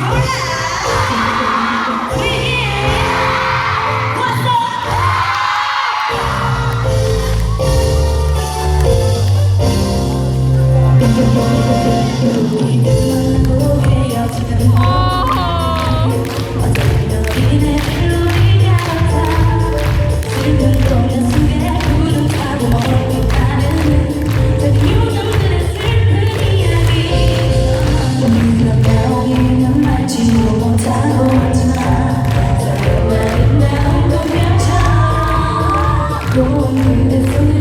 분 You.